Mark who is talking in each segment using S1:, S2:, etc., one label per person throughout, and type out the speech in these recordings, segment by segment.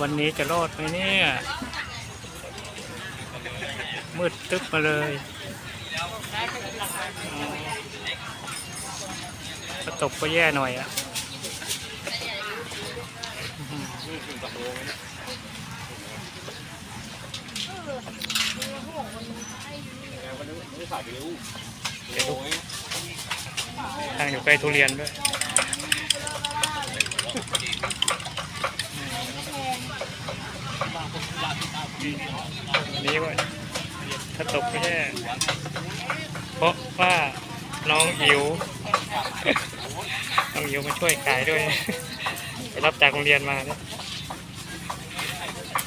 S1: วันนี้จะรอดไหมเนี่ย มืดตึ๊บมาเลยกระตกก็แย่หน่อยอะอื้อหือเดี๋ยวดูทางอยู่ใกล้ทุเรียนด้วย อันนี้ว่าถ้าตกไม่ใช่เพราะว่าน้องอิ๋วน้องอิ๋วมาช่วยขายด้วย ไปรับจากโรงเรียนมาเนี่ย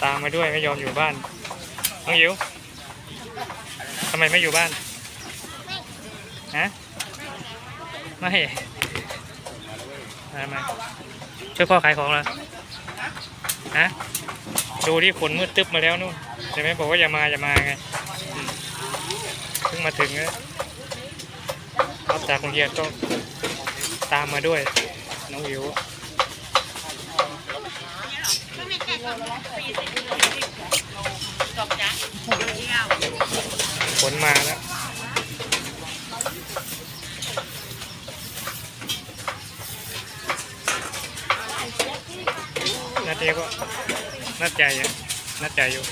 S1: ตามมาด้วยไม่ยอมอยู่บ้าน น้องอิ๋วทำไมไม่อยู่บ้าน ฮะ ไม่ทำไมช่วยพ่อขายของเหรอฮะ ดูที่ฝนมืดตึ๊บมาแล้วนู่นใช่ไหมบอกว่าอย่ามาอย่ามาไงเพิ่งมาถึงแล้วรับจากโรงเรียนก็ตามมาด้วย น้องอิวฝนมาแล้ว นัดเดียวก็ นัดใจอะนัดใจอยู่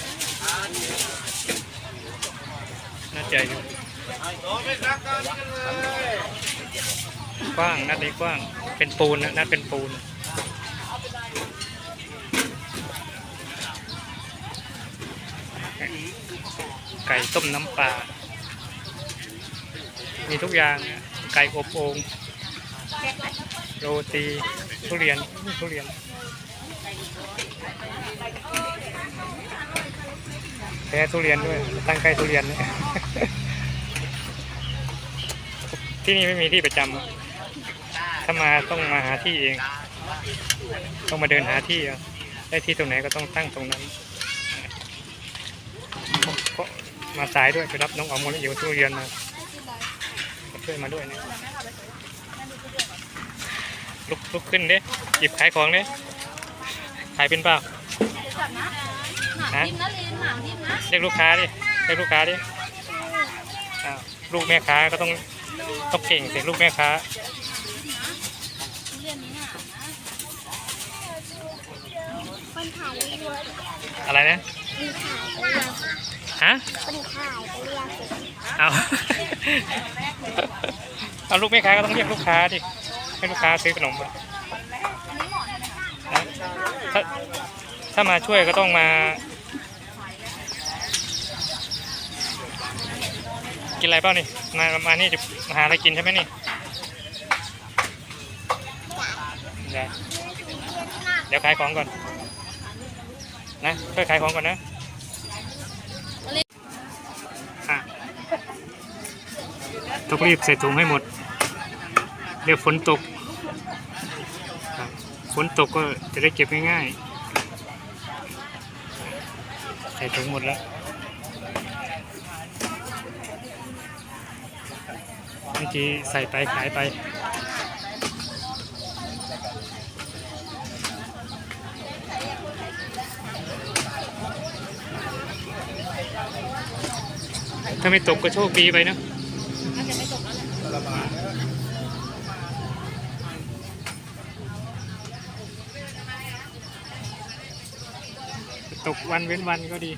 S1: นัดใจอยู่กว้างนัดนี้กว้าง เป็นปูนนะนัดเป็นปูนไก่ต้มน้ำปลา มีทุกอย่างอะไก่อบโอ่งโรตี ทุเรียน ทุเรียน แพ้ทุเรียนด้วย ตั้งใกล้ทุเรียนเนี่ยที่นี่ไม่มีที่ประจำถ้ามาต้องมาหาที่เอง ต้องมาเดินหาที่ได้ที่ตรงไหนก็ต้องตั้งตรงนั้นก็มาสายด้วยไปรับน้องออมมลอยู่ทุเรียนมาช่วยมาด้วยเนี่ยลุกลุกขึ้นเด้หยิบขายของเด้ ขายเป็นเปล่าฮะ
S2: ทิมนะลินหมามทิมนะ
S1: เรียกลูกค้าดิเรียกลูกค้าดิอ้าวลูกแม่ค้าก็ต้องต้องเก่งเสียลูกแม่ค้า
S2: ทุเรียนนี้หนามนะคนขายไปเรียน
S1: อะไรนะ
S2: คนขายไปเรียน
S1: ฮะ
S2: คนขายไปเรียน
S1: เอาเอาลูกแม่ค้าก็ต้องเรียกลูกค้าดิให้ลูกค้าซื้อขนมมาฮะ ถ้าถ้ามาช่วยก็ต้องมา กินอะไรเปล่านี่ มามานี่จะมาหาอะไรกินใช่ไหมนี่เดี๋ยวขายของก่อน นะช่วยขายของก่อนนะต้องรีบใส่ถุงให้หมด เดี๋ยวฝนตก ฝนตกก็จะได้เก็บง่ายๆ ใส่ถุงหมดแล้ว เมื่อกี้ใส่ไปขายไปถ้าไม่ตกก็โชคดีไปนะ
S2: น่าจะไม่ตกแล้วแหละ
S1: ตกวันเว้นวันก็ดี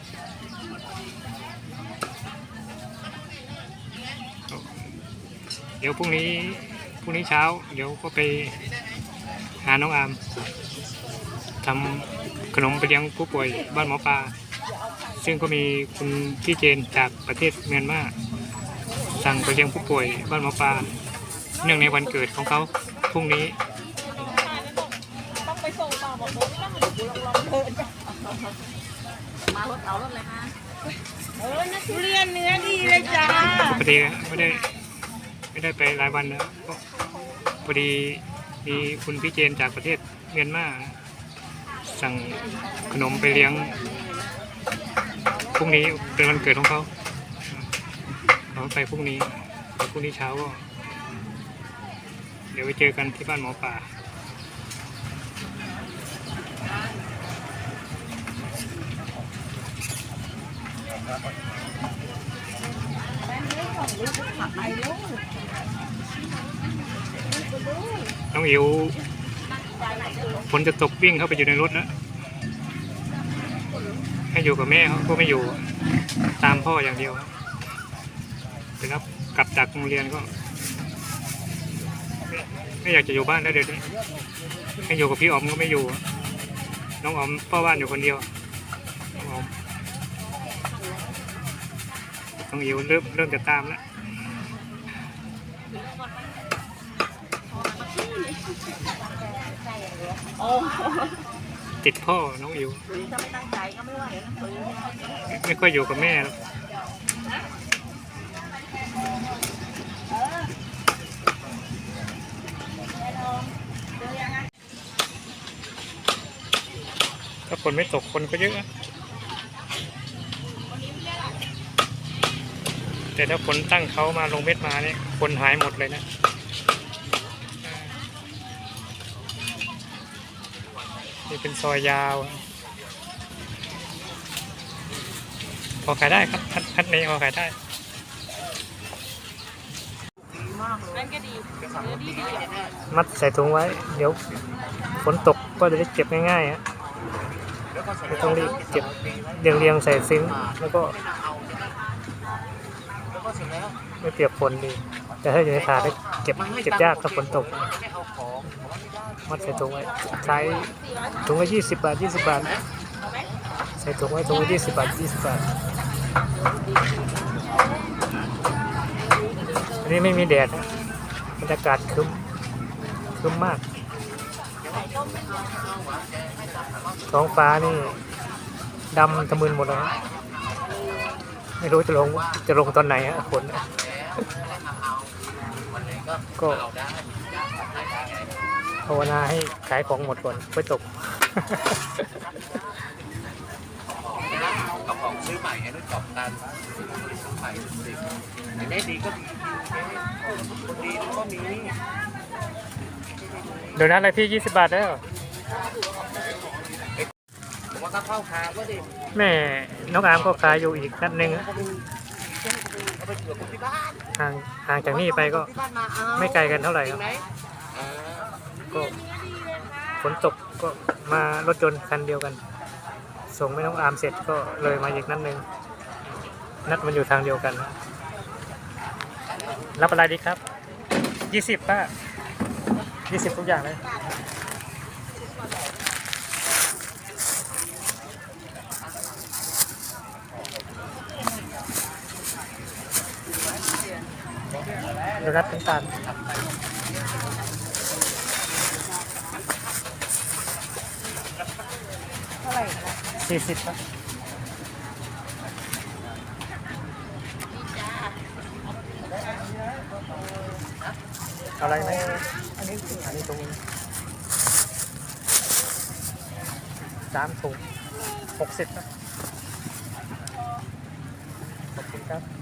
S1: เดี๋ยวพรุ่งนี้พรุ่งนี้เช้า เดี๋ยวก็ไปหาน้องอามทำขนมไปเลี้ยงผู้ป่วยบ้านหมอปลาซึ่งก็มีคุณพี่เจนจากประเทศเมียนมาสั่งไปเลี้ยงผู้ป่วยบ้านหมอปลาเนื่องในวันเกิดของเขาพรุ่งนี้
S2: ต้องไปส่งต่อบอโน้ไม่ต้องมาดูลองลองเดิน มารถเอารถเลยนะเออนะทุเรียนเนื้อดีเลยจ้า
S1: พอดีไม่ได้ไม่ได้ไปหลายวันแล้วก็พอดีมีคุณพี่เจนจากประเทศเมียนมาสั่งขนมไปเลี้ยงพรุ่งนี้เป็นวันเกิดของเขาเขาไปพรุ่งนี้พรุ่งนี้เช้าก็เดี๋ยวไปเจอกันที่บ้านหมอป่า น้องอิ๋วฝนจะตกวิ่งเข้าไปอยู่ในรถแล้วให้อยู่กับแม่เขาก็ไม่อยู่ ตามพ่ออย่างเดียวไปรับกลับจากโรงเรียนก็ ไม่ไม่อยากจะอยู่บ้านแล้วเดี๋ยวนี้ให้อยู่กับพี่ออมก็ไม่อยู่ น้องออมเฝ้าบ้านอยู่คนเดียวน้องอ๋อมน้ องอิ๋วเริ่มเริ่มจะตามแล้วติดพ่อน้องอิ๋ว
S2: ไม่
S1: ค่อยอยู่กับแม่หรอกถ้าฝนไม่ตกคนก็เยอะ แต่ถ้าฝนตั้งเขามาลงเม็ดมาเนี่ยคนหายหมดเลยนะนี่เป็นซอยยาว พอขายได้ครับพัดพัดนี้พอขายได้มัดใส่ถุงไว้ เดี๋ยวฝนตกก็จะได้เก็บง่ายๆฮะไม่ต้องรีบเก็บเรียงๆใส่ซิงแล้วก็ ไม่เปียกฝนดี แต่ถ้าอยู่ในถาดเนี่ยเก็บเก็บยากถ้าฝนตก มัดใส่ถุงไว้ใช้ถุงละยี่สิบบาทยี่สิบบาท ใส่ถุงไว้ถุงละยี่สิบบาทยี่สิบบาท อันนี้ไม่มีแดดนะบรรยากาศครึ้มครึ้มมากท้องฟ้านี่ดำทะมึนหมดแล้ว ไม่รู้จะลงจะลงตอนไหนฮะฝนน่ะก็ภาวนาให้ขายของหมดก่อนค่อยตก
S3: เอาของซื้อใหม่ให้รู้จักกันซื้อใหม่สิอันนี้ดีก็ดีคนดีก็มี
S1: เดี๋ยวนั้นอะไรพี่ยี่สิบบาทได้เหรอ
S3: ผ มว่าก็เข้าคาก็ดี
S1: แม่น้องอาร์มก็ขายอยู่อีกนัดหนึ่งอะ
S3: เอาไปเอาไปเผื่อคนที่บ้าน
S1: ห่างห่างจากนี่ไปก็
S3: ที่บ้านมาเอา
S1: ไม่ไกลกันเท่าไหร่
S3: จ
S1: ค
S3: ริ
S1: รับ
S3: งไหมอ่า
S1: ก็ฝนตกก็มารถยนต์คันเดียวกัน ส่งไม่น้องอาร์มเสร็จก็เลยมาอีกนัดหนึ่งนัดมันอยู่ทางเดียวกัน รับอะไรดีครับยี่สิบป้ายี่สิบทุกอย่างเลย ยวรับเป็นตาล
S2: เท่าไหร่คะ
S1: สี่สิบครับอะไรไหมอันนี้อันนี้ตรงนี้สามถุงหกสิบครับขอบคุณครับ